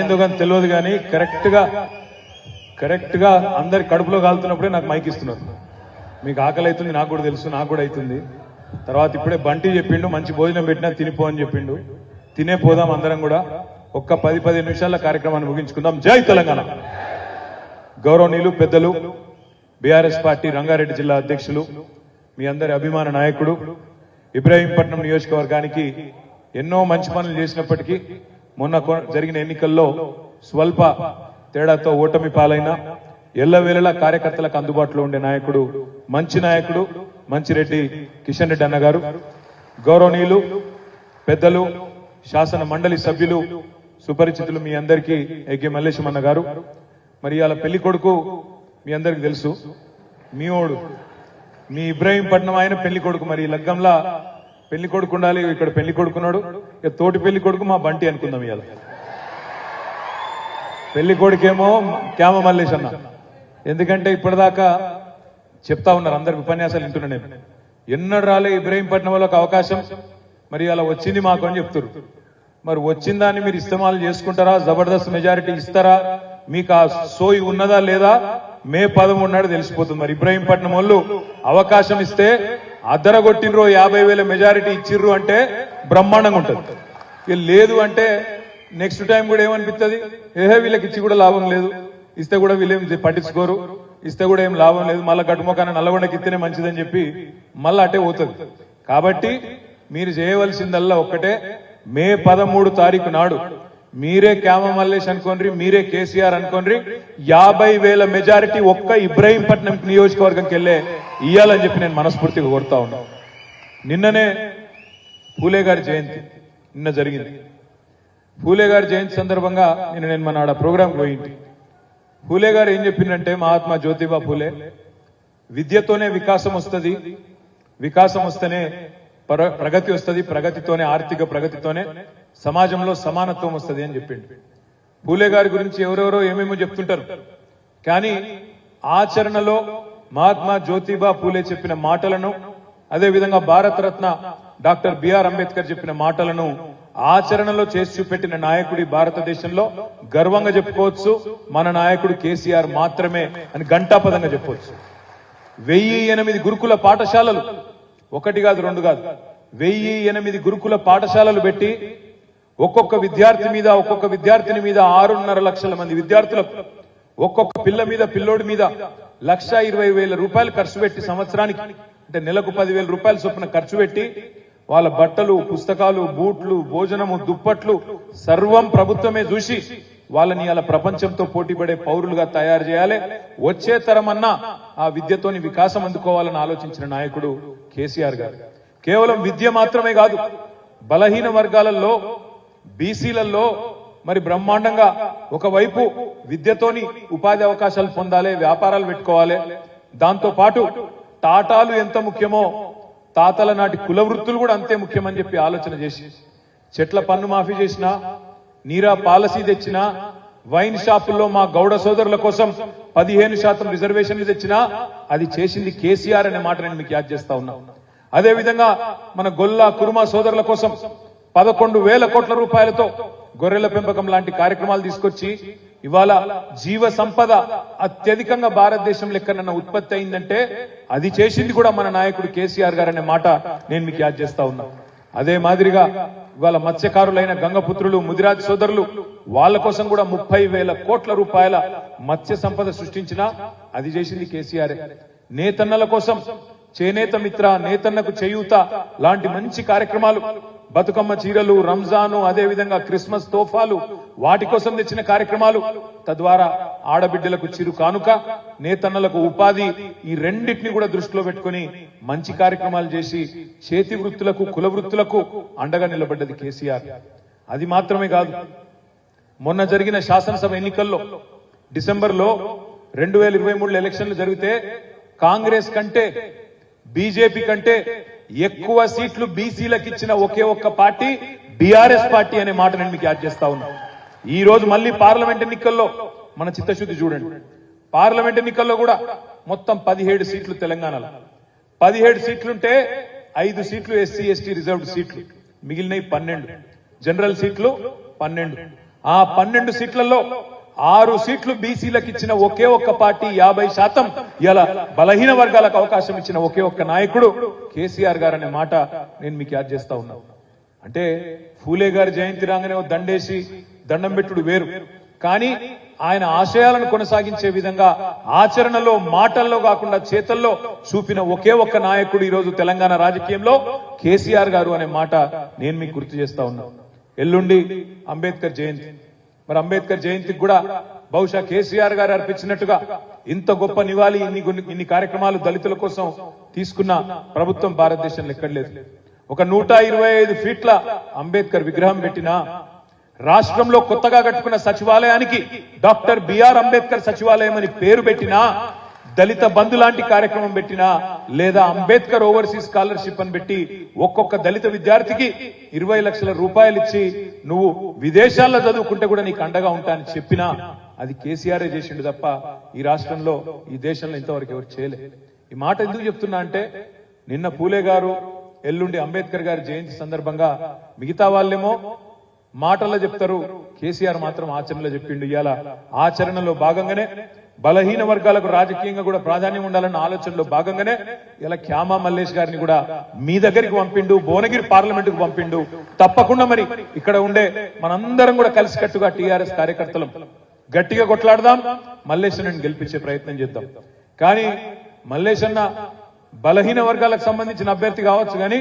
ఏందో కానీ తెలియదు కానీ కరెక్ట్గా కరెక్ట్గా అందరి కడుపులో కాలుతున్నప్పుడే నాకు మైక్ ఇస్తున్నారు. మీకు ఆకలి అవుతుంది నాకు కూడా తెలుసు నాకు కూడా అవుతుంది. తర్వాత ఇప్పుడే బంటి చెప్పిండు మంచి భోజనం పెట్టినా తినిపో అని చెప్పిండు. తినే పోదాం అందరం కూడా. ఒక్క పది పది నిమిషాల కార్యక్రమాన్ని ముగించుకుందాం. జై తెలంగాణ. గౌరవనీయులు పెద్దలు బీఆర్ఎస్ పార్టీ రంగారెడ్డి జిల్లా అధ్యక్షులు మీ అందరి అభిమాన నాయకుడు ఇబ్రాహీంపట్నం నియోజకవర్గానికి ఎన్నో మంచి పనులు చేసినప్పటికీ మొన్న కొ- జరిగిన ఎన్నికల్లో స్వల్ప తేడాతో ఓటమి పాలైన ఎల్లవేళలా కార్యకర్తలకు అందుబాటులో ఉండే నాయకుడు మంచి నాయకుడు మంచిరెడ్డి కిషన్ రెడ్డి అన్న గారు గౌరవనీయులు పెద్దలు శాసన మండలి సభ్యులు సుపరిచితులు మీ అందరికీ ఎగ్గే మల్లేశం అన్న గారు. మరి ఇవాళ పెళ్ళి కొడుకు మీ అందరికి తెలుసు. మీ ఓడు మీ ఇబ్రాహీంపట్నం ఆయన పెళ్ళి కొడుకు మరి లగ్గంలా పెళ్ళి కొడుకు ఉండాలి ఇక్కడ పెళ్ళి కొడుకున్నాడు. ఇక తోటి పెళ్ళి కొడుకు మా బంటి అనుకుందాం ఇవాళ పెళ్ళి కొడుకేమో క్యామ మల్లేష్ అన్న. ఎందుకంటే ఇప్పటిదాకా చెప్తా ఉన్నారు అందరికి ఉపన్యాసాలు వింటున్నా నేను. ఎన్నడు రాలే ఇబ్రహీంపట్నం వాళ్ళకి అవకాశం. మరి అలా వచ్చింది మాకు అని చెప్తారు మరి వచ్చిన దాన్ని మీరు ఇస్తమాలు చేసుకుంటారా? జబర్దస్త్ మెజారిటీ ఇస్తారా? మీకు ఆ సోయి ఉన్నదా లేదా? మే పదమూడు నాడు తెలిసిపోతుంది. మరి ఇబ్రహీంపట్నం వాళ్ళు అవకాశం ఇస్తే అద్దరగొట్టినరు యాభై వేల మెజారిటీ ఇచ్చిర్రు అంటే బ్రహ్మాండంగా ఉంటుంది. లేదు అంటే నెక్స్ట్ టైం కూడా ఏమనిపిస్తుంది ఏహే వీళ్ళకి ఇచ్చి కూడా లాభం లేదు. ఇస్తే కూడా వీళ్ళేం పట్టించుకోరు. ఇస్తే కూడా ఏం లాభం లేదు. మళ్ళీ గట్టుమొకాన నల్లగొండకి ఇస్తేనే మంచిదని చెప్పి మళ్ళీ అటే పోతుంది. కాబట్టి మీరు చేయవలసిందల్లా ఒక్కటే. మే పదమూడు తారీఖు నాడు మీరే క్యామ మల్లేష్ అనుకోండి మీరే కేసీఆర్ అనుకోండి యాభై వేల మెజారిటీ ఒక్క ఇబ్రాహీంపట్నం నియోజకవర్గంకి వెళ్ళే ఇయ్యాలని చెప్పి నేను మనస్ఫూర్తిగా కోరుతా ఉన్నా. నిన్ననే పూలే గారి జయంతి నిన్న జరిగింది. పూలే గారి జయంతి సందర్భంగా నిన్న నేను మన ఆడ ప్రోగ్రాంకి పోయింటి. పూలే గారు ఏం చెప్పిందంటే మహాత్మా జ్యోతిబా పూలే విద్యతోనే వికాసం వస్తుంది వికాసం వస్తేనే ప్ర- ప్రగతి వస్తుంది ప్రగతితోనే ఆర్థిక ప్రగతితోనే సమాజంలో సమానత్వం వస్తుంది అని చెప్పిండు. పూలే గారి గురించి ఎవరెవరో ఏమేమో చెప్తుంటారు. కానీ ఆచరణలో మహాత్మా జ్యోతిబా పూలే చెప్పిన మాటలను అదే విధంగా భారతరత్న డాక్టర్ బిఆర్ అంబేద్కర్ చెప్పిన మాటలను ఆచరణలో చేసి చూపెట్టిన నాయకుడి భారతదేశంలో గర్వంగా చెప్పుకోవచ్చు. మన నాయకుడు కేసీఆర్ మాత్రమే అని ఘంటాపదంగా చెప్పవచ్చు వెయ్యి ఎనిమిది గురుకుల పాఠశాలలు ఒకటి కాదు రెండు కాదు. వెయ్యి ఎనిమిది గురుకుల పాఠశాలలు పెట్టి ఒక్కొక్క విద్యార్థి మీద ఒక్కొక్క విద్యార్థిని మీద ఆరున్నర లక్షల మంది విద్యార్థులకు ఒక్కొక్క పిల్ల మీద పిల్లోడి మీద లక్ష ఇరవై వేల రూపాయలు ఖర్చు పెట్టి సంవత్సరానికి అంటే నెలకు పదివేల రూపాయలు చొప్పున ఖర్చు పెట్టి వాళ్ళ బట్టలు పుస్తకాలు బూట్లు భోజనము దుప్పట్లు సర్వం ప్రభుత్వమే చూసి వాళ్ళని అలా ప్రపంచంతో పోటీపడే పౌరులుగా తయారు చేయాలి. వచ్చే తరమన్నా ఆ విద్యతోని వికాసం అందుకోవాలని ఆలోచించిన నాయకుడు కేసీఆర్ గారు. కేవలం విద్య మాత్రమే కాదు బలహీన వర్గాలలో బీసీలలో మరి బ్రహ్మాండంగా ఒకవైపు విద్యతోని ఉపాధి అవకాశాలు పొందాలి వ్యాపారాలు పెట్టుకోవాలి. దాంతో పాటు టాటాలు ఎంత ముఖ్యమో తాతల నాటి కుల వృత్తులు కూడా అంతే ముఖ్యమని చెప్పి ఆలోచన చేసి చెట్ల పన్ను మాఫీ చేసినా నీరా పాలసీ తెచ్చినా వైన్ షాపుల్లో మా గౌడ సోదరుల కోసం పదిహేను శాతం రిజర్వేషన్లు తెచ్చినా అది చేసింది కేసీఆర్ అనే మాట నేను మీకు యాద్ చేస్తా ఉన్నా. అదేవిధంగా మన గొల్ల కురుమా సోదరుల కోసం పదకొండు వేల కోట్ల రూపాయలతో గొర్రెల పెంపకం లాంటి కార్యక్రమాలు తీసుకొచ్చి ఇవాళ జీవ సంపద అత్యధికంగా భారతదేశంలో లెక్కనన్న ఉత్పత్తి అయిందంటే అది చేసింది కూడా మన నాయకుడు కేసీఆర్ గారు అనే మాట నేను మీకు యాద్ చేస్తా ఉన్నా. అదే మాదిరిగా ఇవాళ మత్స్యకారులైన గంగపుత్రులు ముదిరాజ్ సోదరులు వాళ్ళ కోసం కూడా ముప్పై వేల కోట్ల రూపాయల మత్స్య సంపద సృష్టించిన అది చేసింది కేసీఆర్. నేతన్నల కోసం చేనేత మిత్ర నేతన్నకు చేయూత లాంటి మంచి కార్యక్రమాలు. బతుకమ్మ చీరలు రంజాను అదే విధంగా క్రిస్మస్ తోఫాలు వాటి కోసం తెచ్చిన కార్యక్రమాలు. తద్వారా ఆడబిడ్డలకు చిరు కానుక నేతన్నలకు ఉపాధి ఈ రెండింటిని కూడా దృష్టిలో పెట్టుకుని మంచి కార్యక్రమాలు చేసి చేతి వృత్తులకు కుల వృత్తులకు అండగా నిలబడ్డది కేసీఆర్. అది మాత్రమే కాదు మొన్న జరిగిన శాసనసభ ఎన్నికల్లో డిసెంబర్లో రెండు వేల ఇరవై మూడు ఎలక్షన్లు జరిగితే కాంగ్రెస్ కంటే బీజేపీ కంటే ఎక్కువ సీట్లు బీసీలకు ఇచ్చిన ఒకే ఒక్క పార్టీ బీఆర్ఎస్ పార్టీ అనే మాట నేను మీకు యాడ్ చేస్తా ఉన్నా. ఈ రోజు మళ్ళీ పార్లమెంట్ ఎన్నికల్లో మన చిత్తశుద్ధి చూడండి. పార్లమెంట్ ఎన్నికల్లో కూడా మొత్తం పదిహేడు సీట్లు తెలంగాణలో. పదిహేడు సీట్లుంటే ఐదు సీట్లు ఎస్సీ ఎస్టీ రిజర్వ్డ్ సీట్లు. మిగిలినవి పన్నెండు. జనరల్ సీట్లు పన్నెండు. ఆ పన్నెండు సీట్లలో ఆరు సీట్లు బీసీలకు ఇచ్చిన ఒకే ఒక్క పార్టీ యాభై శాతం. ఇలా బలహీన వర్గాలకు అవకాశం ఇచ్చిన ఒకే ఒక్క నాయకుడు కేసీఆర్ గారు అనే మాట నేను మీకు యాద్ చేస్తా ఉన్నా. అంటే ఫూలే గారి జయంతి రాగానే దండేసి దండం పెట్టుడు వేరు. కానీ ఆయన ఆశయాలను కొనసాగించే విధంగా ఆచరణలో మాటల్లో కాకుండా చేతల్లో చూపిన ఒకే ఒక్క నాయకుడు ఈరోజు తెలంగాణ రాజకీయంలో కేసీఆర్ గారు అనే మాట నేను మీకు గుర్తు చేస్తా ఉన్నా. ఎల్లుండి అంబేద్కర్ జయంతి. మరి అంబేద్కర్ జయంతికి కూడా బహుశా కేసీఆర్ గారు అర్పించినట్టుగా ఇంత గొప్ప నివాళి ఇన్ని ఇన్ని కార్యక్రమాలు దళితుల కోసం తీసుకున్న ప్రభుత్వం భారతదేశంలో ఎక్కడ ఒక నూట ఫీట్ల అంబేద్కర్ విగ్రహం పెట్టినా రాష్ట్రంలో కొత్తగా కట్టుకున్న సచివాలయానికి డాక్టర్ బిఆర్ అంబేద్కర్ సచివాలయం అని పేరు పెట్టినా దళిత బంధు లాంటి కార్యక్రమం పెట్టినా లేదా అంబేద్కర్ ఓవర్సీస్ స్కాలర్షిప్ అని పెట్టి ఒక్కొక్క దళిత విద్యార్థికి ఇరవై లక్షల రూపాయలు ఇచ్చి నువ్వు విదేశాల్లో చదువుకుంటే కూడా నీకు అండగా ఉంటా అని చెప్పినా అది కేసీఆర్ చేసిండు తప్ప ఈ రాష్ట్రంలో ఈ దేశంలో ఇంతవరకు ఎవరు చేయలే. ఈ మాట ఎందుకు చెప్తున్నా అంటే నిన్న పూలే గారు ఎల్లుండి అంబేద్కర్ గారి జయంతి సందర్భంగా మిగతా వాళ్ళేమో మాటల్లో చెప్తారు కేసీఆర్ మాత్రం ఆచరణలో చెప్పిండు. ఇవాళ ఆచరణలో భాగంగానే బలహీన వర్గాలకు రాజకీయంగా కూడా ప్రాధాన్యం ఉండాలన్న ఆలోచనలో భాగంగానే ఇలా క్యామా మల్లేష్ గారిని కూడా మీ దగ్గరికి పంపిండు భువనగిరి పార్లమెంట్కు పంపిండు. తప్పకుండా మరి ఇక్కడ ఉండే మనందరం కూడా కలిసికట్టుగా టీఆర్ఎస్ కార్యకర్తలం గట్టిగా కొట్లాడదాం. మల్లేశ్వరుని గెలిపించే ప్రయత్నం చేద్దాం. కానీ మల్లేశన్న బలహీన వర్గాలకు సంబంధించిన అభ్యర్థి కావచ్చు కానీ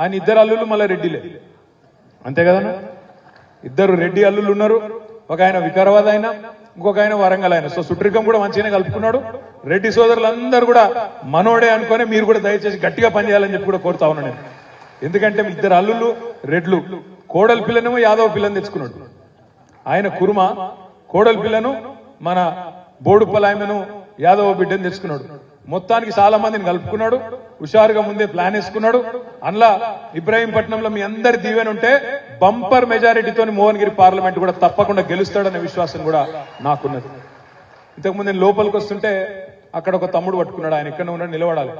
ఆయన ఇద్దరు అల్లులు మళ్ళీ రెడ్డిలే. అంతే కదా ఇద్దరు రెడ్డి అల్లులు ఉన్నారు. ఒక ఆయన వికారాబాద్ ఆయన ఇంకొక ఆయన వరంగల్ ఆయన సో సుట్రికం కూడా మంచిగానే కలుపుకున్నాడు. రెడ్డి సోదరులందరూ కూడా మనోడే అనుకొని మీరు కూడా దయచేసి గట్టిగా పనిచేయాలని చెప్పి కూడా కోరుతా ఉన్నాను నేను. ఎందుకంటే ఇద్దరు అల్లుళ్ళు రెడ్లు. కోడల పిల్లనేమో యాదవ పిల్లని తెచ్చుకున్నాడు. ఆయన కుర్మ కోడల పిల్లను మన బోడు ఆమెను యాదవ బిడ్డను తెచ్చుకున్నాడు. మొత్తానికి చాలా మందిని కలుపుకున్నాడు. హుషారుగా ముందే ప్లాన్ వేసుకున్నాడు. అందులో ఇబ్రాహీంపట్నంలో మీ అందరి దీవెన ఉంటే బంపర్ మెజారిటీతో మోహన్గిరి పార్లమెంట్ కూడా తప్పకుండా గెలుస్తాడనే విశ్వాసం కూడా నాకున్నది. ఇంతకుముందు నేను లోపలికి వస్తుంటే అక్కడ ఒక తమ్ముడు పట్టుకున్నాడు. ఆయన ఎక్కడ ఉన్నాడు నిలబడాలి.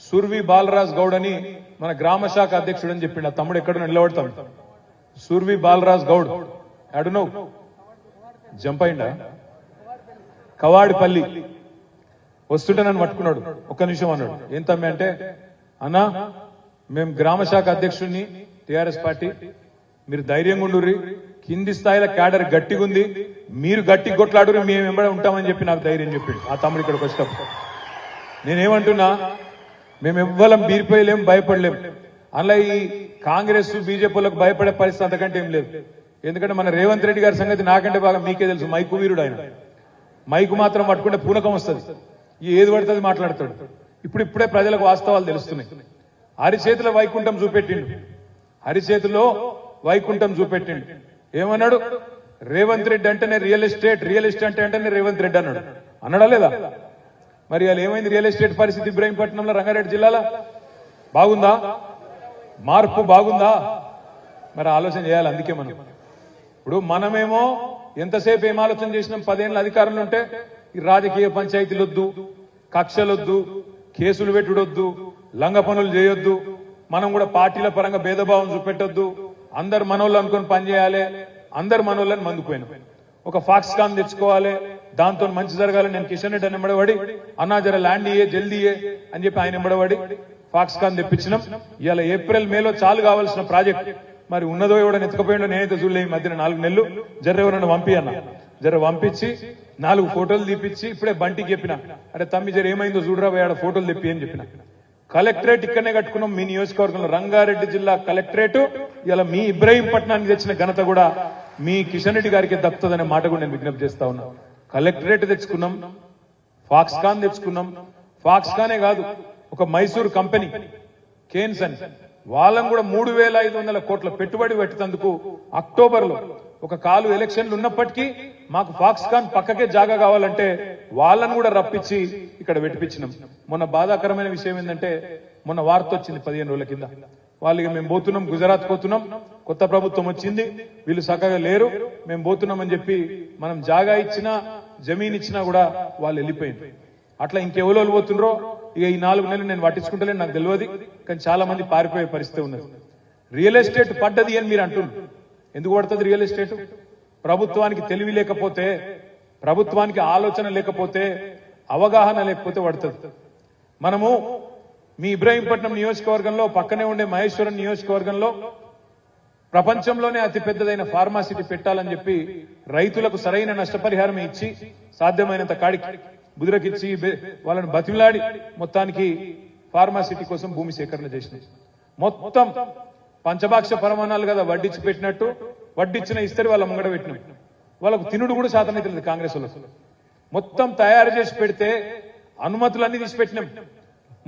సుర్వి బాలరాజ్ గౌడ్ అని మన గ్రామ శాఖ అధ్యక్షుడు అని చెప్పిండు ఆ తమ్ముడు ఎక్కడ నిలబడతాడు. సుర్వి బాలరాజ్ గౌడ్. అడునో జంప్ అయిందా కవాడిపల్లి. వస్తుంటే నన్ను పట్టుకున్నాడు. ఒక్క నిమిషం అన్నాడు. ఏం తమ్మి అంటే అన్నా మేము గ్రామ శాఖ అధ్యక్షుడిని టిఆర్ఎస్ పార్టీ. మీరు ధైర్యంగా ఉండుర్రి. కింది స్థాయిలో క్యాడర్ గట్టిగా ఉంది. మీరు గట్టి కొట్లాడురు మేము వెంబడే ఉంటామని చెప్పి నాకు ధైర్యం చెప్పిండు. ఆ తమ్ముడు ఇక్కడికి వచ్చినప్పుడు నేనేమంటున్నా మేము ఎవ్వరం బీరిపోయలేం భయపడలేం. అలా ఈ కాంగ్రెస్ బీజేపీలకు భయపడే పరిస్థితి అంతకంటే ఏం లేదు. ఎందుకంటే మన రేవంత్ రెడ్డి గారి సంగతి నాకంటే బాగా మీకే తెలుసు. మైకు వీరుడు ఆయన. మైకు మాత్రం పట్టుకుంటే పూనకం వస్తుంది. ఏది పడుతుంది మాట్లాడతాడు. ఇప్పుడు ఇప్పుడే ప్రజలకు వాస్తవాలు తెలుస్తున్నాయి. అరిచేతిలో వైకుంఠం చూపెట్టిండు. హరిచేతిలో వైకుంఠం చూపెట్టిండు. ఏమన్నాడు? రేవంత్ రెడ్డి అంటేనే రియల్ ఎస్టేట్ రియల్ ఎస్టేట్ అంటేనే రేవంత్ రెడ్డి అన్నాడు. అన్నాడా లేదా? మరి అలా ఏమైంది రియల్ ఎస్టేట్ పరిస్థితి ఇబ్రాహీంపట్నంలో రంగారెడ్డి జిల్లాలో? బాగుందా? మార్పు బాగుందా? మరి ఆలోచన చేయాలి అందుకే మనం. ఇప్పుడు మనమేమో ఎంతసేపు ఏం ఆలోచన చేసినాం? పదేళ్ళు అధికారంలో ఉంటే ఈ రాజకీయ పంచాయతీలు వద్దు కక్షలొద్దు కేసులు పెట్టుడొద్దు లంగ పనులు చేయొద్దు. మనం కూడా పార్టీల పరంగా భేదభావం చూపెట్టొద్దు. అందరు మనోళ్ళు అనుకొని పనిచేయాలి అందరు మనోళ్ళని మందుపోయినాం ఒక ఫాక్స్ కాన్ తెచ్చుకోవాలి. దాంతో మంచి జరగాలి. నేను కిషన్ రెడ్డి అని ఎంబడబడి అన్నా జర ల్యాండ్ ఇయ్యే జల్దీ అని చెప్పి ఆయన ఎంబడబడి ఫాక్స్ కాన్ తెప్పించినాం. ఇవాళ ఏప్రిల్ మేలో చాలు కావాల్సిన ప్రాజెక్ట్. మరి ఉన్నదో ఎవడని ఎత్తుకపోయిండో నేనైతే చూడలే ఈ మధ్యన నాలుగు నెలలు. జర పంపి అన్నా జర పంపించి నాలుగు ఫోటోలు తీపిచ్చి ఇప్పుడే బంటికి చెప్పిన. అరే తమ్మి జర ఏమైందో చూడరా ఆడ ఫోటోలు తెప్పి అని చెప్పిన. కలెక్టరేట్ ఇక్కడనే కట్టుకున్నాం మీ నియోజకవర్గంలో. రంగారెడ్డి జిల్లా కలెక్టరేట్ ఇలా మీ ఇబ్రహీంపట్నానికి తెచ్చిన ఘనత కూడా మీ కిషన్ రెడ్డి గారికి దక్కుతుందనే మాట కూడా నేను విజ్ఞప్తి చేస్తా ఉన్నా. కలెక్టరేట్ తెచ్చుకున్నాం ఫాక్స్కాన్ తెచ్చుకున్నాం. ఫాక్స్కానే కాదు ఒక మైసూర్ కంపెనీ కేన్స్ అని వాళ్ళని కూడా మూడు వేల ఐదు వందల కోట్ల పెట్టుబడి పెట్టేందుకు అక్టోబర్లో ఒక కాలు ఎలక్షన్లు ఉన్నప్పటికీ మాకు ఫాక్స్కాన్ పక్కకే జాగా కావాలంటే వాళ్ళని కూడా రప్పించి ఇక్కడ పెట్టిపించినాం. మొన్న బాధాకరమైన విషయం ఏంటంటే మొన్న వార్త వచ్చింది పదిహేను రోజుల కింద. వాళ్ళకి మేము పోతున్నాం గుజరాత్ పోతున్నాం కొత్త ప్రభుత్వం వచ్చింది వీళ్ళు చక్కగా లేరు మేము పోతున్నామని చెప్పి మనం జాగా ఇచ్చినా జమీన్ ఇచ్చినా కూడా వాళ్ళు వెళ్ళిపోయింది అట్లా ఇంకెవరో పోతుండ్రో ఇక ఈ నాలుగు నెలలు నేను పట్టించుకుంటలేను నాకు తెలియదు. కానీ చాలా మంది పారిపోయే పరిస్థితి ఉన్నది. రియల్ ఎస్టేట్ పడ్డది అని మీరు అంటున్నారు. ఎందుకు పడుతుంది రియల్ ఎస్టేట్ ప్రభుత్వానికి తెలివి లేకపోతే ప్రభుత్వానికి ఆలోచన లేకపోతే అవగాహన లేకపోతే పడుతుంది. మనము మీ ఇబ్రాహీంపట్నం నియోజకవర్గంలో పక్కనే ఉండే మహేశ్వరం నియోజకవర్గంలో ప్రపంచంలోనే అతి పెద్దదైన ఫార్మాసిటీ పెట్టాలని చెప్పి రైతులకు సరైన నష్టపరిహారం ఇచ్చి సాధ్యమైనంత కాడికి బుదిరకిచ్చి వాళ్ళని బతిలాడి మొత్తానికి ఫార్మాసిటీ కోసం భూమి సేకరణ చేసిన మొత్తం పంచభాక్ష పరమాణాలు కదా వడ్డించి పెట్టినట్టు వడ్డిచ్చిన ఇస్తరి వాళ్ళ ముంగడ పెట్టినాం. వాళ్ళకు తినుడు కూడా శాతం అయితే కాంగ్రెస్ వాళ్ళకు. మొత్తం తయారు చేసి పెడితే అనుమతులన్నీ తీసి పెట్టినాం.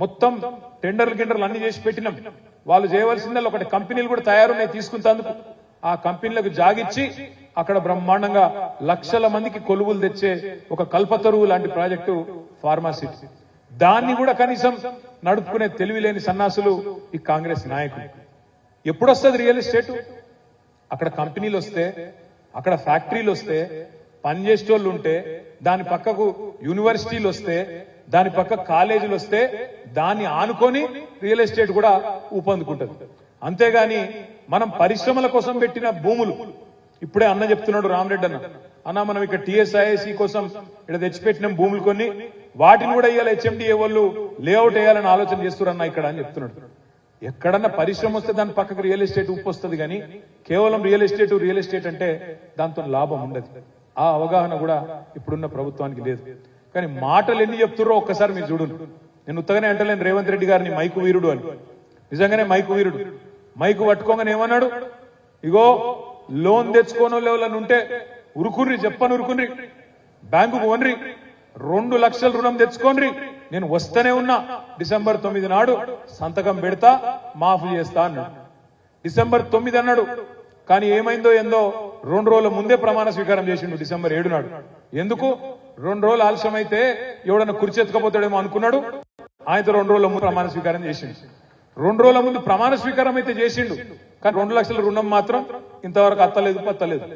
మొత్తం టెండర్లు గిండర్లు అన్ని చేసి పెట్టినాం. వాళ్ళు చేయవలసిందల్లా ఒకటి కంపెనీలు కూడా తయారున్నాయి తీసుకుంటేందుకు. ఆ కంపెనీలకు జాగిచ్చి అక్కడ బ్రహ్మాండంగా లక్షల మందికి కొలువులు తెచ్చే ఒక కల్పతరువు లాంటి ప్రాజెక్టు ఫార్మాసిటీ. దాన్ని కూడా కనీసం నడుపుకునే తెలివి లేని సన్నాసులు ఈ కాంగ్రెస్ నాయకులు. ఎప్పుడొస్తుంది రియల్ ఎస్టేట్? అక్కడ కంపెనీలు వస్తే అక్కడ ఫ్యాక్టరీలు వస్తే పనిచేసేటోళ్ళు ఉంటే దాని పక్కకు యూనివర్సిటీలు వస్తే దాని పక్క కాలేజీలు వస్తే దాన్ని ఆనుకొని రియల్ ఎస్టేట్ కూడా ఊపందుకుంటుంది. అంతేగాని మనం పరిశ్రమల కోసం పెట్టిన భూములు ఇప్పుడే అన్న చెప్తున్నాడు రామరెడ్డి అన్న అన్న మనం ఇక్కడ టీఎస్ఐఎస్సి కోసం ఇక్కడ తెచ్చిపెట్టిన భూములు కొన్ని వాటిని కూడా ఇవాళ హెచ్ఎండిఏ వాళ్ళు లేఅవుట్ వేయాలని ఆలోచన చేస్తున్నారన్న ఇక్కడ అని చెప్తున్నాడు. ఎక్కడన్నా పరిశ్రమ వస్తే దాని పక్కకు రియల్ ఎస్టేట్ ఉప్పు వస్తుంది కానీ కేవలం రియల్ ఎస్టేట్ రియల్ ఎస్టేట్ అంటే దాంతో లాభం ఉండదు. ఆ అవగాహన కూడా ఇప్పుడున్న ప్రభుత్వానికి లేదు. కానీ మాటలు ఎన్ని చెప్తుర్రో ఒక్కసారి మీరు చూడు. నేను ఉత్తగానే అంటలేను రేవంత్ రెడ్డి గారిని మైకు వీరుడు అని. నిజంగానే మైకు వీరుడు. మైకు పట్టుకోగానే ఏమన్నాడు? ఇగో లోన్ తెచ్చుకోనో లేవలని ఉంటే ఉరుకుర్రి చెప్పని ఉరుకుర్రి. బ్యాంకుకు వన్రి రెండు లక్షల రుణం తెచ్చుకోండి నేను వస్తూనే ఉన్నా. డిసెంబర్ తొమ్మిది నాడు సంతకం పెడతా మాఫీ చేస్తా అన్నాడు. డిసెంబర్ తొమ్మిది అన్నాడు. కానీ ఏమైందో ఏందో రెండు రోజుల ముందే ప్రమాణ స్వీకారం చేసిండు డిసెంబర్ ఏడు నాడు. ఎందుకు? రెండు రోజులు ఆలస్యం అయితే ఎవడన్నా కుర్చీ ఎత్తుకపోతాడేమో అనుకున్నాడు. ఆయనతో రెండు రోజుల ముందు ప్రమాణ స్వీకారం చేసిండు. రెండు రోజుల ముందు ప్రమాణ స్వీకారం అయితే చేసిండు. కానీ రెండు లక్షల రుణం మాత్రం ఇంతవరకు అత్తలేదు పత్తలేదు.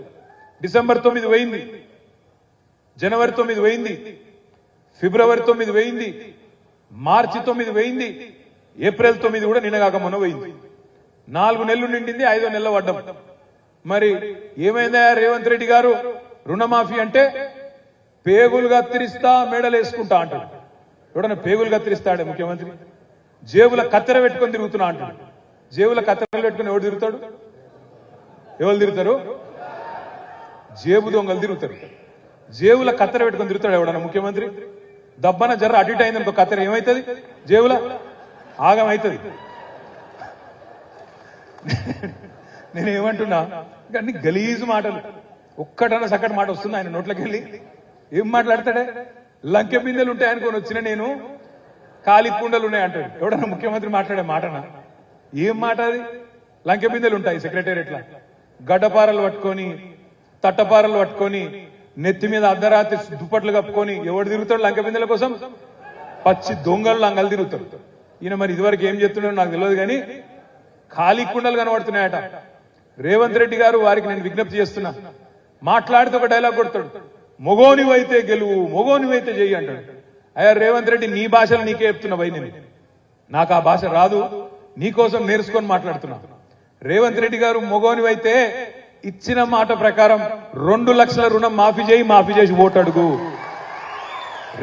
డిసెంబర్ తొమ్మిది పోయింది. జనవరి తొమ్మిది పోయింది. ఫిబ్రవరి తొమ్మిది పోయింది. మార్చి తొమ్మిది పోయింది. ఏప్రిల్ తొమ్మిది కూడా నిన్నగాక మొన్న పోయింది. నాలుగు నెలలు నిండింది ఐదో నెలలు పడ్డం. మరి ఏమైందా రేవంత్ రెడ్డి గారు? రుణమాఫీ అంటే పేగులు కత్తిరిస్తా మెడలు వేసుకుంటా అంటాడు. ఎవడన్నా పేగులు కత్తిరిస్తాడే ముఖ్యమంత్రి? జేబుల కత్తెర పెట్టుకొని తిరుగుతున్నా అంటాడు. జేబుల కత్తెరలు పెట్టుకుని ఎవడు తిరుగుతాడు? ఎవరు తిరుగుతారు? జేబు దొంగలు తిరుగుతారు. జేబుల కత్తెర పెట్టుకొని తిరుగుతాడు ఎవడన్నా ముఖ్యమంత్రి? దబ్బన జర్ర అడిట్ ఇటు అయిందనుకో కత్తెర ఏమవుతుంది జేబుల? ఆగం అవుతుంది నేను ఏమంటున్నా అన్ని గలీజు మాటలు. ఒక్కటన సక్కటి మాట వస్తుంది ఆయన నోట్లోకి వెళ్ళి ఏం మాట్లాడతాడే? లంకె బిందెలు ఉంటాయి అనుకొని వచ్చిన నేను. కాలి కుండలు ఉన్నాయి అంటాడు. ఎవడన్నా ముఖ్యమంత్రి మాట్లాడే మాటనా? ఏం మాట అది? లంకె బిందెలు ఉంటాయి సెక్రటేరియట్లా. గడ్డపారలు పట్టుకొని తట్టపారలు పట్టుకొని నెత్తి మీద అర్ధరాత్రి దుప్పట్లు కప్పుకొని ఎవడు తిరుగుతాడు లంక బిందెల కోసం? పచ్చి దొంగలు లంగలు తిరుగుతారు. ఈయన మరి ఇదివరకు ఏం చెప్తున్నాడో నాకు తెలియదు కానీ ఖాళీ కుండలు కనబడుతున్నాయట. రేవంత్ రెడ్డి గారు వారికి నేను విజ్ఞప్తి చేస్తున్నా. మాట్లాడితే ఒక డైలాగ్ కొడతాడు. మొగోనివైతే గెలువు మొగోనివైతే చెయ్యి అంటాడు. అయ్యా రేవంత్ రెడ్డి నీ భాషలు నీకే చెప్తున్నా భయ్ నేను. నాకు ఆ భాష రాదు. నీకోసం నేర్చుకొని మాట్లాడుతున్నా. రేవంత్ రెడ్డి గారు మొగోనివైతే ఇచ్చిన మాట ప్రకారం రెండు లక్షల రుణం మాఫీ చేయి మాఫీ చేసి ఓటు అడుగు.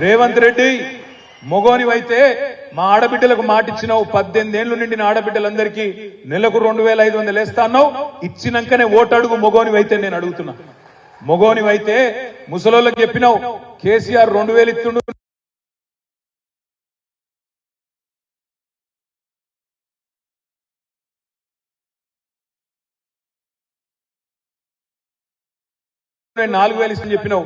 రేవంత్ రెడ్డి మొగోనివైతే మా ఆడబిడ్డలకు మాట ఇచ్చినావు పద్దెనిమిది ఏళ్ళు నిండిన ఆడబిడ్డలందరికీ నెలకు రెండు వేల ఐదు వందలు వేస్తాన్నావు ఇచ్చినాకనే ఓటడుగు మొగోనివైతే నేను అడుగుతున్నా. మొగోనివైతే ముసలోళ్ళకి చెప్పినావు కేసీఆర్ రెండు వేలు ఇస్తుండు నాలుగు వేలు ఇస్తాను చెప్పినావు.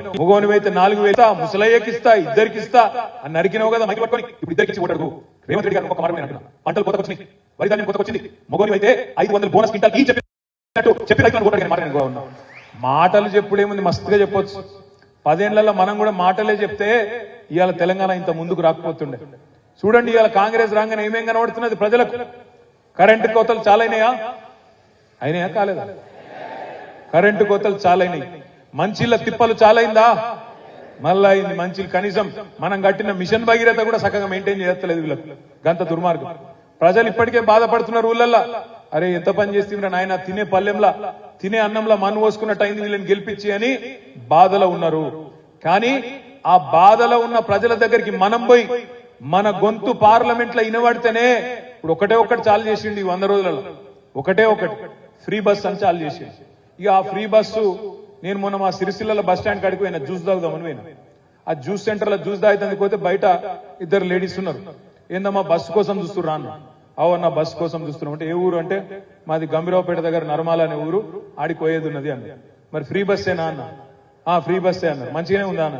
అయితే నాలుగు వేలు ముసలయ్యకి ఇస్తా ఇద్దరికి ఇస్తా అని నరికినావు కదా మైకి పట్టుకొని ఇప్పుడు ఇద్దరికి ఇచ్చి ఓటాడు రేవంత్ రెడ్డి గారు ఒక మాట నేను అంటున్నా. పంటలు కోతకు వరి ధాన్యం కోతకు ఐదు వందల బోనస్ కింటాల్ ఈ చెప్పినట్టు చెప్పి రైతులను ఓటాడు మాట నేను మాటలు చెప్పుడేముంది మస్తుగా చెప్పొచ్చు. పదేళ్ళలో మనం కూడా మాటలే చెప్తే ఇవాళ తెలంగాణ ఇంత ముందుకు రాకపోతుండే. చూడండి ఇవాళ కాంగ్రెస్ రాగానే ఏమేం కనబడుతున్నది ప్రజలకు? కరెంటు కోతలు చాలా అయినాయా అయినాయా? కాలేదా? కరెంటు కోతలు చాలైనాయి. మంచిళ్ళ తిప్పలు చాలైందా? మళ్ళా అయింది మంచి కనీసం మనం కట్టిన మిషన్ భగీరథ కూడా చక్కగా మెయింటైన్ చేయట్లేదు వీళ్ళకు. గంత దుర్మార్గం. ప్రజలు ఇప్పటికే బాధపడుతున్నారు ఊళ్ళల్లో. అరే ఎంత పని చేస్తుందిరా నాయన? తినే పల్లెంలా? తినే అన్నంలా మన్ను పోసుకున్నట్టు అయింది వీళ్ళని గెలిపించి అని బాధలో ఉన్నారు. కానీ ఆ బాధలో ఉన్న ప్రజల దగ్గరికి మనం పోయి మన గొంతు పార్లమెంట్లో ఇనబడితేనే ఇప్పుడు ఒకటే ఒకటి చాలు చేసిండు ఈ వంద రోజులలో ఒకటే ఒకటి. ఫ్రీ బస్ అని చాలు చేసి ఇక ఆ ఫ్రీ బస్సు నేను మొన్న మా సిరిసిల్ల బస్ స్టాండ్ కాడికి పోయినా జ్యూస్ తాగుదామని పోయినా. ఆ జ్యూస్ సెంటర్లో జ్యూస్ తాగుతానికి పోతే బయట ఇద్దరు లేడీస్ ఉన్నారు. ఏందమ్మా బస్సు కోసం చూస్తున్నా అన్న. అవన్న బస్సు కోసం చూస్తున్నాం. అంటే ఏ ఊరు అంటే మాది గంభీరావుపేట దగ్గర నర్మాల అనే ఊరు ఆడికి పోయేది ఉన్నది అన్న. మరి ఫ్రీ బస్సేనా అన్న? ఆ ఫ్రీ బస్సే అన్న. మంచిగానే ఉందా అన్న?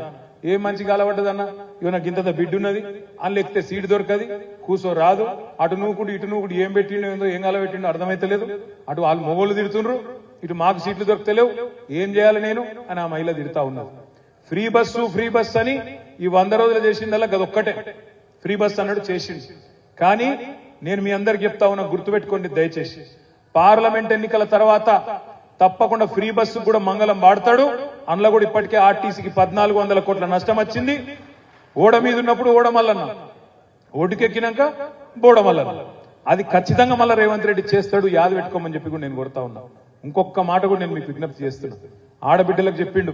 ఏం మంచిగా అలవడ్డదన్న ఇవ నాకు ఇంత బిడ్డ ఉన్నది. అందులో ఎక్కితే సీట్ దొరకది కూసో రాదు. అటు నూకుడు ఇటు నూకుడు ఏం పెట్టిండో ఏందో ఏం కలబెట్టిండో అర్థమైతలేదు. అటు వాళ్ళు మొగోళ్ళు తిడుతుండ్రు. ఇటు మాకు సీట్లు దొరకలేవు ఏం చేయాలి నేను? అని ఆ మహిళ తిడతా ఉన్నది. ఫ్రీ బస్సు ఫ్రీ బస్ అని ఈ వంద రోజులు చేసిందల్లా గదొక్కటే. ఫ్రీ బస్ అన్నాడు చేసింది కానీ నేను మీ అందరికి చెప్తా ఉన్నా గుర్తుపెట్టుకోండి దయచేసి. పార్లమెంట్ ఎన్నికల తర్వాత తప్పకుండా ఫ్రీ బస్సు కూడా మంగళం వాడతాడు. అందులో కూడా ఇప్పటికే ఆర్టీసీకి పద్నాలుగు వందల కోట్ల నష్టం వచ్చింది. ఓడ మీద ఉన్నప్పుడు ఓడమల్లన్న. ఓటుకెక్కినాక బోడమల్లన్న. అది ఖచ్చితంగా మళ్ళీ రేవంత్ రెడ్డి చేస్తాడు యాద పెట్టుకోమని చెప్పి కూడా నేను కొడతా ఉన్నా. ఇంకొక మాట కూడా నేను మీకు విజ్ఞప్తి చేస్తున్నా. ఆడబిడ్డలకు చెప్పిండు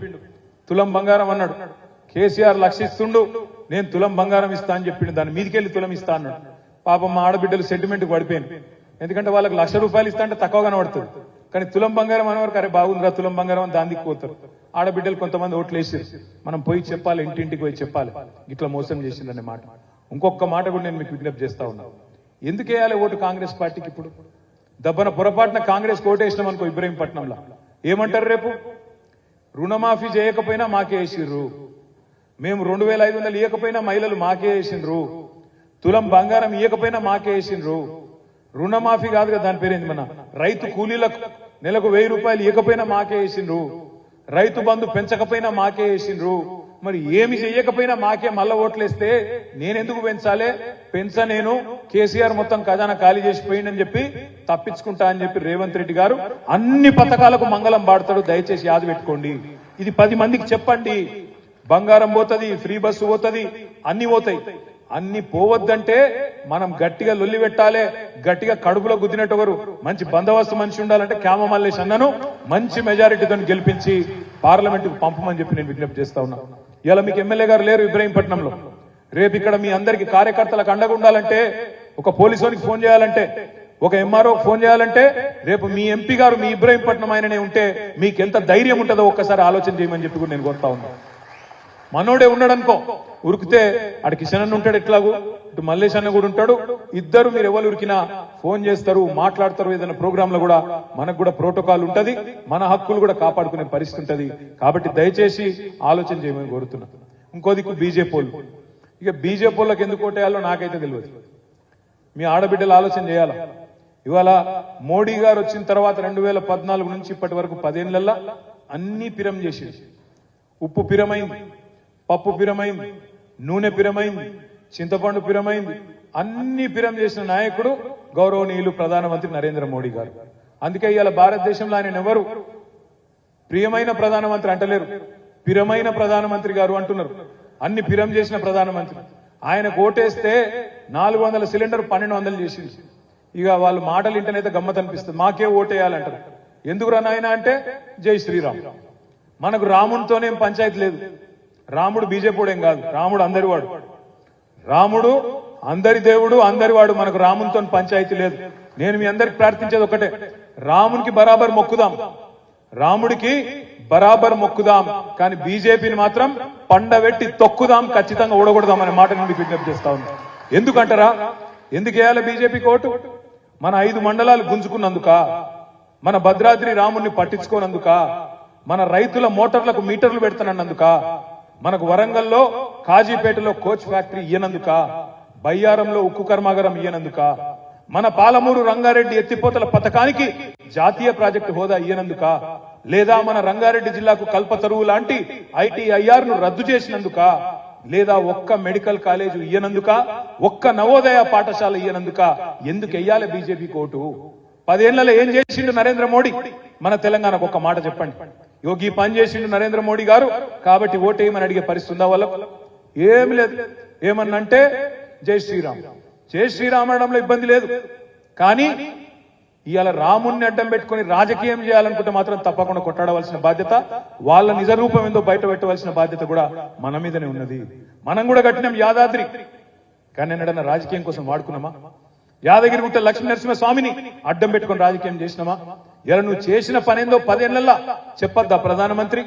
తులం బంగారం అన్నాడు. కేసీఆర్ లక్షిస్తుండు నేను తులం బంగారం ఇస్తా అని చెప్పిండు. దాని మీదికెళ్ళి తులం ఇస్తా అన్నాడు. పాపం మా ఆడబిడ్డలు సెంటిమెంట్ పడిపోయింది ఎందుకంటే వాళ్ళకి లక్ష రూపాయలు ఇస్తా అంటే తక్కువ కనబడుతుంది. కానీ తులం బంగారం అనేవారు అరే బాగుందిరా తులం బంగారం అని దానికి పోతారు. ఆడబిడ్డలు కొంతమంది ఓట్లు వేసారు. మనం పోయి చెప్పాలి ఇంటింటికి పోయి చెప్పాలి. ఇట్లా మోసం చేసిందనే మాట. ఇంకొక మాట కూడా నేను మీకు విజ్ఞప్తి చేస్తా ఉన్నాను ఎందుకు వేయాలి ఓటు కాంగ్రెస్ పార్టీకి ఇప్పుడు? దబ్బన పొరపాటున కాంగ్రెస్ కోటేసినాం వేసినాం అనుకో ఇబ్రహీంపట్నంలో. ఏమంటారు రేపు? రుణమాఫీ చేయకపోయినా మాకే వేసిర్రు. మేము రెండు వేల ఐదు వందలు ఇవ్వకపోయినా మహిళలు మాకే వేసిండ్రు తులం బంగారం ఇవ్వకపోయినా మాకే వేసిండ్రు రుణమాఫీ కాదు కదా దాని పేరేంది మన? రైతు కూలీలకు నెలకు వెయ్యి రూపాయలు ఇవ్వకపోయినా మాకే వేసిండ్రు రైతు బంధు పెంచకపోయినా మాకే వేసిండ్రు మరి ఏమి చెయ్యకపోయినా మాకే మళ్ళా ఓట్లేస్తే నేనెందుకు పెంచాలే? పెంచ నేను. కేసీఆర్ మొత్తం ఖజానా ఖాళీ చేసిపోయిందని చెప్పి తప్పించుకుంటా అని చెప్పి రేవంత్ రెడ్డి గారు అన్ని పథకాలకు మంగళం పాడతాడు. దయచేసి యాద పెట్టుకోండి. ఇది పది మందికి చెప్పండి. బంగారం పోతుంది ఫ్రీ బస్సు పోతుంది అన్ని పోతాయి. అన్ని పోవద్దంటే మనం గట్టిగా లొల్లి పెట్టాలి. గట్టిగా కడుపులో గుద్దినట్టు ఒకరు మంచి బందోబస్తు మనిషి ఉండాలంటే క్యామ మల్లేష్ అన్నను మంచి మెజారిటీతో గెలిపించి పార్లమెంట్ పంపమని చెప్పి నేను విజ్ఞప్తి చేస్తా ఉన్నాను ఇలా మీకు ఎమ్మెల్యే గారు లేరు ఇబ్రహీంపట్నంలో. రేపు ఇక్కడ మీ అందరికి కార్యకర్తలకు అండగా ఉండాలంటే ఒక పోలీసునికి ఫోన్ చేయాలంటే ఒక ఎంఆర్ఓ ఫోన్ చేయాలంటే రేపు మీ ఎంపీ గారు మీ ఇబ్రహీంపట్నం ఆయననే ఉంటే మీకు ఎంత ధైర్యం ఉంటుందో ఒక్కసారి ఆలోచన చేయమని చెప్పి కూడా నేను కోరుతా ఉన్నాను మనోడే ఉన్నాడు అనుకో ఉరికితే అటు కిషన్ అన్న ఉంటాడు ఎట్లాగూ? ఇటు మల్లేష్ అన్న కూడా ఉంటాడు. ఇద్దరు మీరు ఎవరు ఉరికినా ఫోన్ చేస్తారు మాట్లాడతారు ఏదైనా ప్రోగ్రామ్లో కూడా మనకు కూడా ప్రోటోకాల్ ఉంటది. మన హక్కులు కూడా కాపాడుకునే పరిస్థితి ఉంటది. కాబట్టి దయచేసి ఆలోచన చేయమని కోరుతున్నా. ఇంకో దిక్కు బీజేపీ ఇక బీజేపీ వాళ్ళకి ఎందుకు ఓటేయాలో నాకైతే తెలియదు. మీ ఆడబిడ్డలు ఆలోచన చేయాల? ఇవాళ మోడీ గారు వచ్చిన తర్వాత రెండు వేల పద్నాలుగు నుంచి ఇప్పటి వరకు పదేళ్ళల్లా అన్ని పిరం చేసేసి ఉప్పు పిరమైంది. పప్పు పిరమైంది నూనె పిరమైంది చింతపండు పిరమైంది అన్ని పిరం చేసిన నాయకుడు గౌరవనీయులు ప్రధానమంత్రి నరేంద్ర మోడీ గారు. అందుకే ఇవాళ భారతదేశంలో ఆయన ఎవరు ప్రియమైన ప్రధానమంత్రి అంటలేరు. పిరమైన ప్రధానమంత్రి గారు అంటున్నారు. అన్ని పిరం చేసిన ప్రధానమంత్రి. ఆయన ఓటేస్తే నాలుగు వందల సిలిండర్ పన్నెండు వందలు చేసింది ఇక వాళ్ళు మాటలు ఇంటనైతే గమ్మత్ అనిపిస్తుంది. మాకే ఓటేయాలంటారు. ఎందుకు నాయన అంటే జై శ్రీరామ్. మనకు రామునితోనేం పంచాయతీ లేదు. రాముడు బీజేపీ ఏం కాదు. రాముడు అందరి వాడు రాముడు అందరి దేవుడు అందరి వాడు మనకు రామునితో పంచాయతీ లేదు. నేను మీ అందరికి ప్రార్థించేది ఒకటే. రామునికి బరాబర్ మొక్కుదాం. రాముడికి బరాబర్ మొక్కుదాం. కానీ బీజేపీని మాత్రం పండబెట్టి తొక్కుదాం ఖచ్చితంగా ఓడగొడదాం అనే మాట నుండి విజ్ఞప్తి చేస్తా ఉంది ఎందుకంటారా? ఎందుకు వేయాలి బీజేపీకి ఓటు మన ఐదు మండలాలు గుంజుకున్నందుక? మన భద్రాద్రి రాముడిని పట్టించుకోనందుక? మన రైతుల మోటార్లకు మీటర్లు పెడుతున్నందుక? మనకు వరంగల్లో కాజీపేటలో కోచ్ ఫ్యాక్టరీ ఇయ్యనందుక బయ్యారంలో ఉక్కు కర్మాగారం ఇయ్యనందుక మన పాలమూరు రంగారెడ్డి ఎత్తిపోతల పథకానికి జాతీయ ప్రాజెక్టు హోదా ఇయ్యనందుక లేదా మన రంగారెడ్డి జిల్లాకు కల్పతరువు లాంటి ఐటీఐఆర్ను రద్దు చేసినందుక లేదా ఒక్క మెడికల్ కాలేజ్ ఇయ్యనందుక ఒక్క నవోదయ పాఠశాల ఇయ్యనందుక ఎందుకు వెయ్యాలి బీజేపీ కోటు? పదేళ్ళలో ఏం చేసిండు నరేంద్ర మోడీ? మన తెలంగాణకు ఒక మాట చెప్పండి. యోగి పని చేసిండు నరేంద్ర మోడీ గారు కాబట్టి ఓటేయమని అడిగే పరిస్థితి ఉందా వాళ్ళకు? ఏమి లేదు. ఏమన్నంటే జై శ్రీరామ్. జై శ్రీరామ్ అనడంలో ఇబ్బంది లేదు. కానీ ఇవాళ రాముణ్ణి అడ్డం పెట్టుకొని రాజకీయం చేయాలనుకుంటే మాత్రం తప్పకుండా కొట్టాడవలసిన బాధ్యత వాళ్ళ నిజ రూపం ఏందో బయట పెట్టవలసిన బాధ్యత కూడా మన మీదనే ఉన్నది. మనం కూడా కట్టినాం యాదాద్రి. కానీ ఎన్నడన్నా రాజకీయం కోసం వాడుకున్నామా? యాదగిరి గుట్ట లక్ష్మీ నరసింహ స్వామిని అడ్డం పెట్టుకొని రాజకీయం చేసినామా? ఇలా నువ్వు చేసిన పనేందో పదేళ్ళలో చెప్పొద్దా ప్రధానమంత్రి?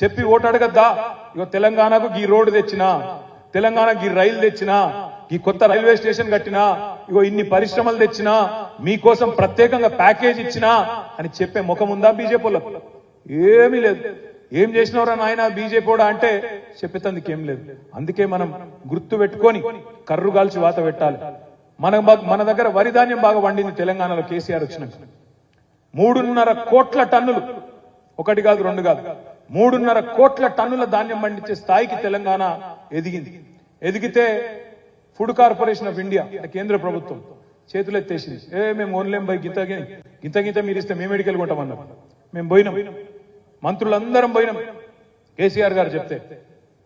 చెప్పి ఓటు అడగద్దా? ఇగో తెలంగాణకు ఈ రోడ్డు తెచ్చినా తెలంగాణకి ఈ రైలు తెచ్చినా ఈ కొత్త రైల్వే స్టేషన్ కట్టినా ఇగో ఇన్ని పరిశ్రమలు తెచ్చినా మీకోసం ప్రత్యేకంగా ప్యాకేజ్ ఇచ్చినా అని చెప్పే ముఖం ఉందా బీజేపీలో? ఏమీ లేదు. ఏం చేసినవరా నాయన బీజేపీ కూడా అంటే చెప్పేందుకు ఏం లేదు. అందుకే మనం గుర్తు పెట్టుకొని కర్రు కాల్చి వాత పెట్టాలి. మన మన దగ్గర వరి ధాన్యం బాగా వండింది తెలంగాణలో కేసీఆర్ వచ్చినాక. మూడున్నర కోట్ల టన్నులు. ఒకటి కాదు రెండు కాదు. మూడున్నర కోట్ల టన్నుల ధాన్యం పండించే స్థాయికి తెలంగాణ ఎదిగింది. ఎదిగితే ఫుడ్ కార్పొరేషన్ ఆఫ్ ఇండియా అంటే కేంద్ర ప్రభుత్వం చేతులు ఎత్తేసింది ఏ మేము ఓన్లేం పోయి గింత గి- గింత గింత మీరు ఇస్తే మేము ఎడికెళ్ళి కొంటామన్నారు మేము పోయినాం. మంత్రులందరం పోయినాం. కేసీఆర్ గారు చెప్తే.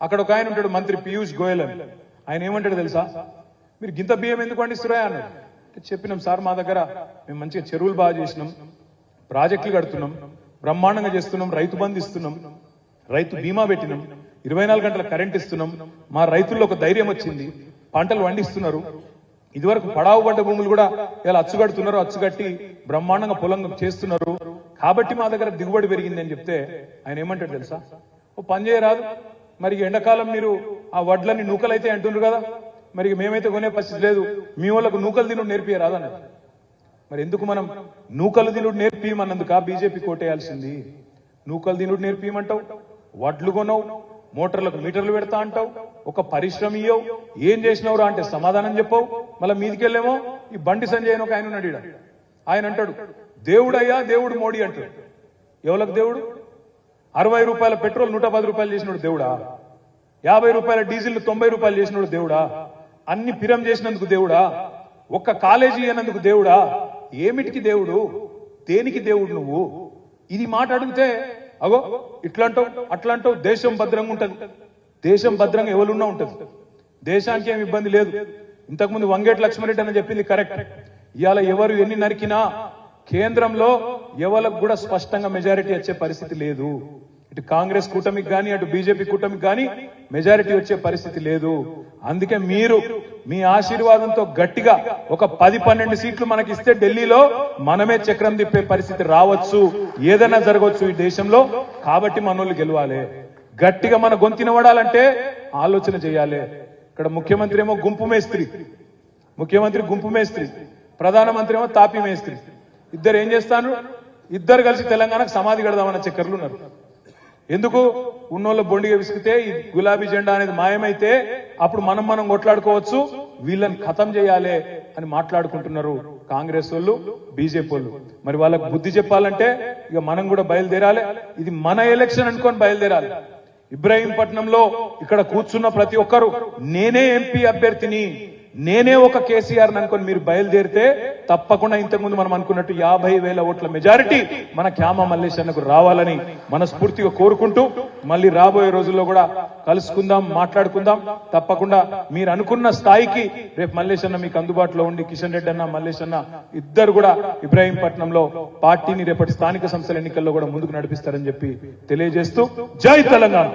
అక్కడ ఒక ఆయన ఉంటాడు మంత్రి పీయూష్ గోయల్ అని. ఆయన ఏమంటాడు తెలుసా? మీరు గింత బియ్యం ఎందుకు పండిస్తురా అన్నాడు. చెప్పినాం సార్ మా దగ్గర మేము మంచిగా చెరువులు బాగా చేసినాం ప్రాజెక్టులు కడుతున్నాం బ్రహ్మాండంగా చేస్తున్నాం రైతు బంధు ఇస్తున్నాం రైతు బీమా పెట్టినాం ఇరవై నాలుగు గంటల కరెంట్ ఇస్తున్నాం మా రైతుల్లో ఒక ధైర్యం వచ్చింది పంటలు పండిస్తున్నారు. ఇదివరకు పడావు పడ్డ భూములు కూడా ఇలా అచ్చుగడుతున్నారు అచ్చుగట్టి బ్రహ్మాండంగా పొలం చేస్తున్నారు. కాబట్టి మా దగ్గర దిగుబడి పెరిగింది అని చెప్తే ఆయన ఏమంటాడు తెలుసా? ఓ పని చేయరాదు. మరి ఎండాకాలం మీరు ఆ వడ్లన్నీ నూకలైతే అంటున్నారు కదా. మరి మేమైతే కొనే పరిస్థితి లేదు. మీ వాళ్ళకు నూకలు తినుడు నేర్పియరాదన్న మరి ఎందుకు మనం నూకలు తినుడు నేర్పియమన్నందుక బీజేపీ కోటేయాల్సింది. నూకలు తినుడు నేర్పియమంటావు వడ్లు కొనవు మోటార్లకు మీటర్లు పెడతా అంటావు ఒక పరిశ్రమ ఇయ్యవు. ఏం చేసినవురా అంటే సమాధానం చెప్పవు. మళ్ళీ మీదికెళ్ళేమో ఈ బండి సంజయ్ అని ఒక ఆయన ఉన్నాడు ఆయన అంటాడు దేవుడయ్యా దేవుడు మోడీ అంటాడు. ఎవరికి దేవుడు? అరవై రూపాయల పెట్రోల్ నూట పది రూపాయలు చేసినాడు దేవుడా? యాభై రూపాయల డీజిల్ తొంభై రూపాయలు చేసినాడు దేవుడా? అన్ని పిరం చేసినందుకు దేవుడా? ఒక్క కాలేజీ అన్నందుకు దేవుడా? ఏమిటికి దేవుడు? దేనికి దేవుడు నువ్వు? ఇది మాట అడిగితే అగో ఇట్లాంటావు అట్లాంటావు దేశం భద్రంగా ఉంటుంది. దేశం భద్రంగా ఎవరున్నా ఉంటుంది. దేశానికి ఏమి ఇబ్బంది లేదు. ఇంతకుముందు వంగేటి లక్ష్మణరెడ్డి అని చెప్పింది కరెక్ట్. ఇవాళ ఎవరు ఎన్ని నరికినా కేంద్రంలో ఎవరికి కూడా స్పష్టంగా మెజారిటీ వచ్చే పరిస్థితి లేదు. ఇటు కాంగ్రెస్ కూటమికి కానీ అటు బీజేపీ కూటమికి కానీ మెజారిటీ వచ్చే పరిస్థితి లేదు. అందుకే మీరు మీ ఆశీర్వాదంతో గట్టిగా ఒక పది పన్నెండు సీట్లు మనకి ఇస్తే ఢిల్లీలో మనమే చక్రం తిప్పే పరిస్థితి రావచ్చు. ఏదైనా జరగవచ్చు ఈ దేశంలో. కాబట్టి మనోళ్ళు గెలవాలి. గట్టిగా మన గొంతిన పడాలంటే ఆలోచన చేయాలి. ఇక్కడ ముఖ్యమంత్రి ఏమో గుంపు మేస్త్రి. ముఖ్యమంత్రి గుంపు మేస్త్రి. ప్రధానమంత్రి ఏమో తాపి మేస్త్రి. ఇద్దరు ఏం చేస్తాను? ఇద్దరు కలిసి తెలంగాణకు సమాధి కడదామన్న చక్కర్లు ఉన్నారు. ఎందుకు? ఉన్నోళ్ళ బొండిగా విసిగితే ఈ గులాబీ జెండా అనేది మాయమైతే అప్పుడు మనం మనం కొట్లాడుకోవచ్చు. వీళ్ళని ఖతం చేయాలి అని మాట్లాడుకుంటున్నారు కాంగ్రెస్ వాళ్ళు బీజేపీ వాళ్ళు. మరి వాళ్ళకి బుద్ధి చెప్పాలంటే ఇక మనం కూడా బయలుదేరాలి. ఇది మన ఎలక్షన్ అనుకొని బయలుదేరాలి. ఇబ్రాహీంపట్నంలో ఇక్కడ కూర్చున్న ప్రతి ఒక్కరు నేనే ఎంపీ అభ్యర్థిని. నేనే ఒక కేసీఆర్ అనుకొని మీరు బయలుదేరితే తప్పకుండా ఇంతకుముందు మనం అనుకున్నట్టు యాభై వేల ఓట్ల మెజారిటీ మన క్యామ మల్లేశన్నకు రావాలని మనస్ఫూర్తిగా కోరుకుంటూ మళ్ళీ రాబోయే రోజుల్లో కూడా కలుసుకుందాం మాట్లాడుకుందాం. తప్పకుండా మీరు అనుకున్న స్థాయికి రేపు మల్లేశన్న మీకు అందుబాటులో ఉండి కిషన్ రెడ్డి అన్న మల్లేశన్న ఇద్దరు కూడా ఇబ్రాహీంపట్నంలో పార్టీని రేపటి స్థానిక సంస్థల ఎన్నికల్లో కూడా ముందుకు నడిపిస్తారని చెప్పి తెలియజేస్తూ జై తెలంగాణ.